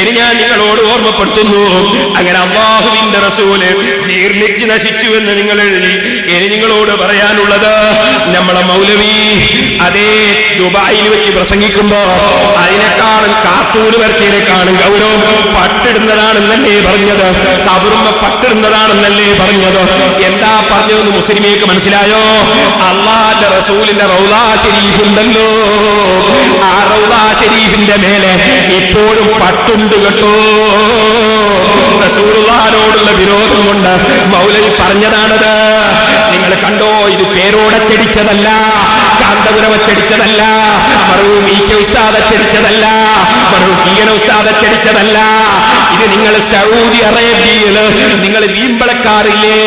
ഇനി ഞാൻ നിങ്ങളോട് ഓർമ്മപ്പെടുത്തുന്നു. അങ്ങനെ അള്ളാഹുവിന്റെ റസൂൽ ജീർണിച്ച് നശിച്ചു എന്ന് നിങ്ങൾ എഴുതി. ഇനി നിങ്ങളോട് പറയാനുള്ളത് നമ്മളെ മൗലവി അതേ ദുബായിൽ വെച്ച് പ്രസംഗിക്കുമ്പോ അതിനെക്കാളും വരച്ചതിനെ വരച്ചതിനെക്കാളും ഗൗരവം പട്ടിടുന്നതാണെന്നല്ലേ പറഞ്ഞത്. കബറുമ്മ പട്ടിടുന്നതാണെന്നല്ലേ പറഞ്ഞത്. എന്താ പറഞ്ഞതെന്ന് മുസ്ലിമേക്ക് മനസ്സിലായോ? അള്ളാന്റെ റസൂലിന്റെ റൗലാ ശരീഫുണ്ടല്ലോ. ആ ഷരീഫിന്റെ മേലെ ഇപ്പോഴും പട്ടുണ്ട് കേട്ടോ. റസൂലുള്ളാഹിനോടുള്ള വിരോധം കൊണ്ട് മൗലവി പറഞ്ഞതാണത്. നിങ്ങൾ കണ്ടോ ഇത് പേരോടച്ചടിച്ചതല്ല കാന്തപുരം വച്ചടിച്ചതല്ല മറവൂം ഇ കെ അച്ചടിച്ചതല്ല അച്ചടിച്ചതല്ല ഇത് നിങ്ങൾ സൗദി അറേബ്യയിൽ നിങ്ങൾ വീമ്പളക്കാറില്ലേ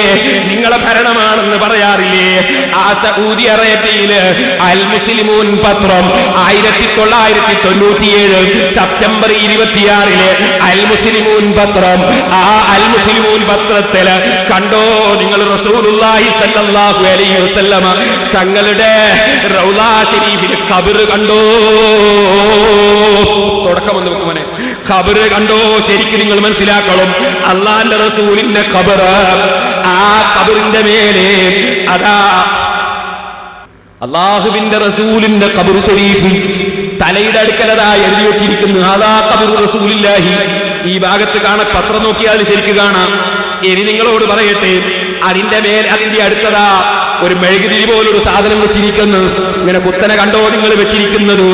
നിങ്ങളെ ഭരണമാണെന്ന് പറയാറില്ലേ? ആ സൗദി അറേബ്യയിൽ അൽ മുസ്ലിമൂൻ പത്രം ആയിരത്തി തൊള്ളായിരത്തി തൊണ്ണൂറ്റിയേഴ് സെപ്റ്റംബർ ഇരുപത്തിയാറിൽ അൽ മുസ്ലിമൂൻ പത്രം. ആ അൽ മുസ്ലിമൂൻ പത്രത്തിൽ കണ്ടോ നിങ്ങൾ റസൂലുള്ളാഹി സല്ലല്ലാഹു അലൈഹി വസല്ലമ തങ്ങളുടെ കണ്ടോ? തുടക്കം ഖബർ കണ്ടോ? ശരിക്കും നിങ്ങൾ മനസ്സിലാക്കണം. അള്ളാന്റെ റസൂലിന്റെ ഖബർ ആ ഖബറിന്റെ മേലെ അതാ അള്ളാഹുവിന്റെ റസൂലിന്റെ ഖബർ ഷരീഫ് തലയുടെ അടുക്കലതാ എഴുതി വെച്ചിരിക്കുന്നു. അതാ ഖബർ റസൂലില്ലാഹി. ഈ ഭാഗത്ത് കാണാൻ പത്രം നോക്കിയാൽ ശരിക്ക് കാണാം. ഇനി നിങ്ങളോട് പറയട്ടെ അതിന്റെ മേൽ അതിന്റെ അടുത്തതാ ഒരു മെഴുകുതിരി പോലൊരു സാധനം വെച്ചിരിക്കുന്നു. ഇങ്ങനെ കുത്തനെ കണ്ടോ നിങ്ങൾ വെച്ചിരിക്കുന്നത്?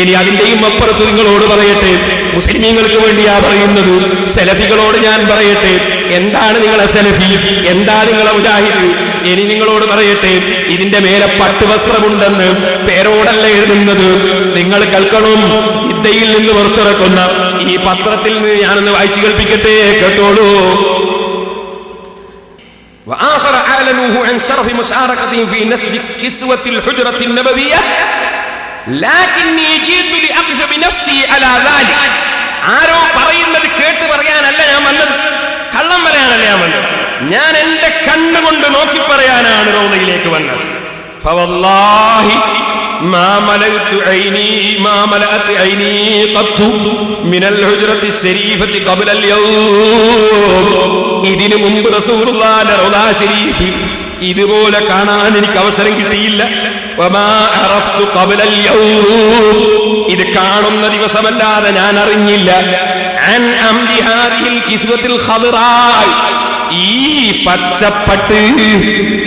ഇനി അതിന്റെയും അപ്പുറത്ത് നിങ്ങളോട് പറയട്ടെ. മുസ്ലിമീങ്ങൾക്ക് വേണ്ടിയാ പറയുന്നത്. സെലഫികളോട് ഞാൻ പറയട്ടെ. എന്താണ് നിങ്ങളെ സെലഫി? എന്താണ് നിങ്ങളെ മുജാഹിദ്? ഇനി നിങ്ങളോട് പറയട്ടെ. ഇതിന്റെ മേലെ പട്ടുവസ്ത്രമുണ്ടെന്ന് പേരോടല്ല എഴുതുന്നത്? നിങ്ങൾ കേൾക്കണം. ജിദ്ദയിൽ നിന്ന് പുറത്തിറക്കുന്ന ഈ പത്രത്തിൽ നിന്ന് ഞാനൊന്ന് വായിച്ചു കേൾപ്പിക്കട്ടെ. കേട്ടോളൂ. وآخر أعلنوه عن شرف مشاركتهم في نسج كسوة الحجرة النبوية لكني جئت لأقف بنفسي على ذلك ആരോ പറയുന്നത് കേട്ട് പറയാനല്ല ഞാൻ വന്നത് കള്ളം പറയാനല്ല ഞാൻ വന്നത് ഞാൻ എന്റെ കണ്ണുകൊണ്ട് നോക്കി പറയാനാണ് റോദയിലേക്ക് വന്നത് فوالله ما ملأت عيني ما ملأت عيني قط من الحجرة الشريفة قبل اليوم ഇതിനു മുമ്പ് റസൂലുള്ളാഹിന്റെ റൗദാ ഷരീഫ് ഇതുപോലെ കാണാൻ എനിക്ക് അവസരം കിട്ടിയില്ല വമാ അറഫ്തു ഖബല അൽ-യൗം. ഇത് കാണുന്ന ദിവസമല്ലാതെ ഞാൻ അറിഞ്ഞില്ല അൻ അംരി ഹാദിഹിൽ കിസ്വത്തിൽ ഖദറായ്. ഈ പച്ചപ്പട്ട് ഈ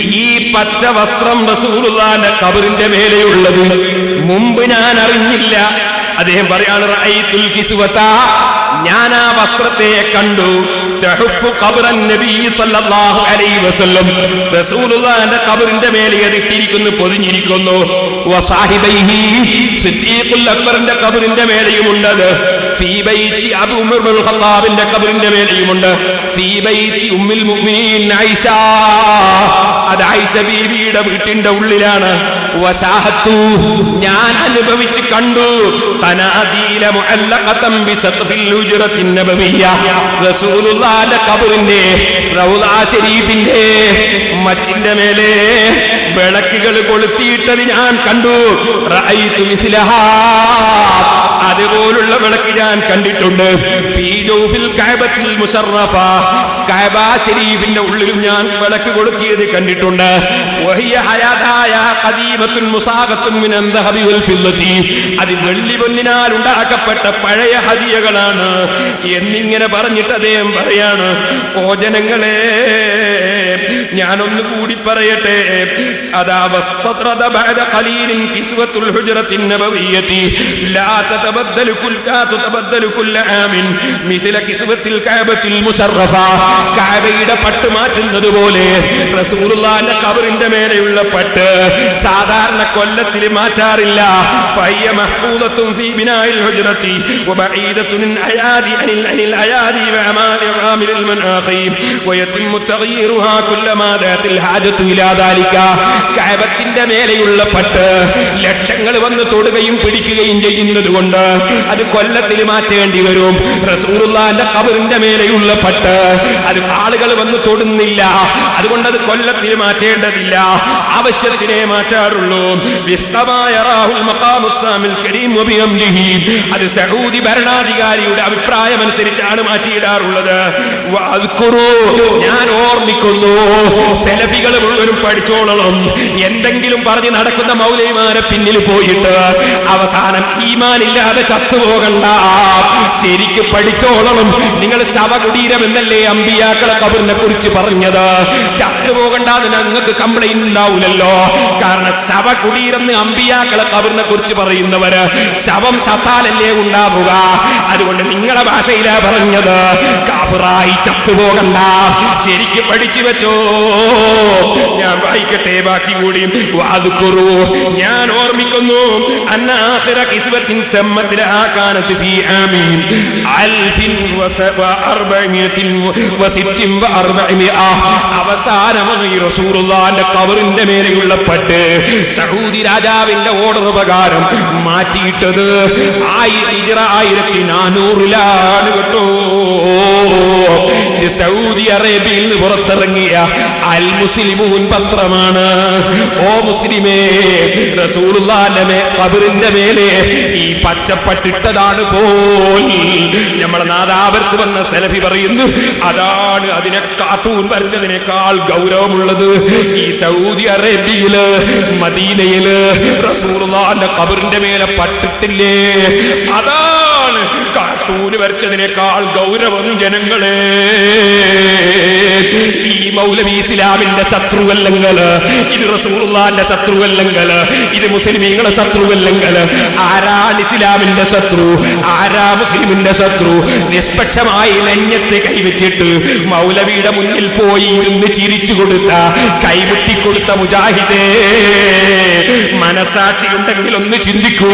പച്ച വസ്ത്രം റസൂലുള്ളാഹിന്റെ കബറിന്റെ മേലെയുള്ളത്. മുമ്പ് ഞാൻ അറിഞ്ഞില്ല. അദ്ദേഹം പറയാണ് ഞാൻ ആ വസ്ത്രത്തെ കണ്ടു. ഖബറിന്റെ മേലെ അതിട്ടിരിക്കുന്നു പൊതിഞ്ഞിരിക്കുന്നു. അക്ബറിന്റെ ഖബറിന്റെ മേലെയുമുണ്ട്. ഫീ ബൈത്തി അബൂ ഉമർ ബിൻ ഖത്താബിന്റെ ഖബറിന്റെ മേലെയുമുണ്ട്. ഉമ്മുൽ മുഅ്മിനീൻ ആയിഷ അത് ആയിഷ ബീവിയുടെ വീട്ടിന്റെ ഉള്ളിലാണ്. ഞാൻ അനുഭവിച്ച് കണ്ടു. റൗളാ ശരീഫിന്റെ മച്ചിന്റെ മേലെ വിളക്കുകൾ കൊളുത്തിയിട്ടത് ഞാൻ കണ്ടു. അതുപോലുള്ള വിളക്ക് ഞാൻ കണ്ടിട്ടുണ്ട്. ശരീഫിന്റെ ഉള്ളിലും ഞാൻ വിളക്ക് കൊളുത്തിയത് കണ്ടിട്ടുണ്ട്. അത് വെള്ളി പൊന്നിനാൽ ഉണ്ടാക്കപ്പെട്ട പഴയ ഹദിയകളാണ്. എന്നിങ്ങനെ പറഞ്ഞിട്ട് അദ്ദേഹം പറയാണ് ഓ ജനങ്ങളെ ഞാനൊന്ന് കൂടി പറയട്ടെ അതാ വസ്തത്രദ ബഅദ ഖലീലിൻ കിസ്വത്തുൽ ഹുജ്റത്തിൻ നബവിയ്യതി ലാ തതബദ്ദലു കുൽ ലാ തതബദ്ദലു കുല്ല ആമിൻ മിഥില കിസ്വത്തിൽ കഅബത്തിൽ മുശറഫ കഅബയുടെ പട്ട് മാറ്റുന്നത് പോലെ റസൂലുള്ളാഹിന്റെ ഖബറിന്റെ മേലെയുള്ള പട്ട് സാധാരണ കൊല്ലത്തിൽ മാറ്റാറില്ല ഫയ്യ മഹ്ഫൂദത്തുൻ ഫീ ബിനാഇൽ ഹുജ്റത്തി വബഈദത്തുൻ അയാദി അനിൽ അനിൽ അയാദി വഅമാലി വആമിൽ المناخي ويتم تغييرها കഴബത്തിന്റെ മേലെയുള്ള പട്ട് ലക്ഷങ്ങൾ വന്ന് തൊടുകയും പിടിക്കുകയും ചെയ്യുന്നത് കൊണ്ട് അത് കൊല്ലത്തിൽ മാറ്റേണ്ടി വരും. റസൂറുല്ലാന്റെ കബറിന്റെ മേലെയുള്ള പട്ട് അത് ആളുകൾ വന്ന് തൊടുന്നില്ല. അതുകൊണ്ട് അത് കൊല്ലത്തിൽ മാറ്റേണ്ടതില്ല. ആവശ്യത്തിനെ മാറ്റാറുള്ളൂ. കരീം. അത് സഹൂദി ഭരണാധികാരിയുടെ അഭിപ്രായം അനുസരിച്ചാണ് മാറ്റിയിടാറുള്ളത് ഞാൻ ഓർമ്മിക്കുന്നു. സെലഫികൾ മുഴുവനും പഠിച്ചോളണം. എന്തെങ്കിലും പറഞ്ഞ് നടക്കുന്ന മൗലൈമാരെ പിന്നിൽ പോയിട്ട് അവസാനം ഈമാനില്ലാതെ ചത്തുപോകണ്ട. ശരിക്ക് പഠിച്ചോളണം. നിങ്ങൾ ശവകുടീരം എന്നല്ലേ അമ്പിയാക്കളെ കബറിനെ കുറിച്ച് പറഞ്ഞത്? ചത്തുപോകണ്ട എന്ന് നിങ്ങൾക്ക് കംപ്ലൈന്റ് ഉണ്ടാവില്ലല്ലോ കാരണം ശവകുടീരെന്ന് അമ്പിയാക്കളെ കബറിനെ കുറിച്ച് പറയുന്നവര് ശവം ശത്താലല്ലേ ഉണ്ടാവുക. അതുകൊണ്ട് നിങ്ങളുടെ ഭാഷയിലാ പറഞ്ഞത്. കാഫിറായി ചത്തുപോകണ്ട ശരിക്ക് പഠിച്ചു വെച്ചോ. ഞാൻ വായിക്കട്ടെ ബാക്കി കൂടി വാതുക്കുറു. ഞാൻ ഓർമ്മിക്കുന്നു അന്നാഹിറ കിസ്വത്തിൻ തമ്മത്തിലെ ആ കാലത്ത് ഫീ ആമീൻ. അൽഫിൻ വസ- വഅർബഅമിയത്തിൻ വസിത്തിൻ വഅർബഅമിഅ. അവസാനമായി റസൂലുള്ളാന്റെ കവറിന്റെ മേലെയുള്ള പട്ട്. സൗദി രാജാവിന്റെ ഓർഡർ പ്രകാരം മാറ്റിയിട്ടത് ആയിരത്തി നാനൂറിലാണ് കേട്ടോ. ഇത് സൗദി അറേബ്യയിൽ നിന്ന് പുറത്തിറങ്ങിയ അൽ മുസ്ലിമൂൻ പത്രമാണ്. ഓ മുസ്ലിമേ റസൂലുള്ളാന്റെ മേലെ ഈ പച്ചപ്പട്ടിട്ടതാണ് പോയി. നമ്മുടെ നാദാപുരത്ത് വന്ന സെലഫി പറയുന്നു അതാണ് അതിനെ കാത്തൂൻ വരച്ചതിനേക്കാൾ ഗൗരവമുള്ളത്. ഈ സൗദി അറേബ്യയിൽ മദീനയിൽ റസൂലുള്ളാന്റെ കബറിന്റെ മേലെ പട്ടിട്ടില്ലേ? അതാണ് കാട്ടൂന് വരച്ചതിനേക്കാൾ ഗൗരവം ജനങ്ങളെ. ഈ മൗലവി ഇസ്ലാമിന്റെ ശത്രുവല്ലങ്ങൾ ഇത് റസൂലുള്ളാന്റെ ശത്രുവല്ലങ്ങൾ ഇത് മുസ്ലിമീങ്ങളെ ശത്രുവല്ലങ്ങൾ ആരാണ് ഇസ്ലാമിന്റെ ശത്രു? ആരാ മുസ്ലിമിന്റെ ശത്രു? നിഷ്പക്ഷമായി നെഞ്ഞത്ത് കൈവച്ചിട്ട് മൗലവിയുടെ മുന്നിൽ പോയി ഇരുന്ന് ചിരിച്ചു കൊടുത്ത കൈവെട്ടി കൊടുത്ത മുജാഹിദേ മനസാക്ഷി ഉണ്ടെങ്കിൽ ഒന്ന് ചിന്തിക്കൂ.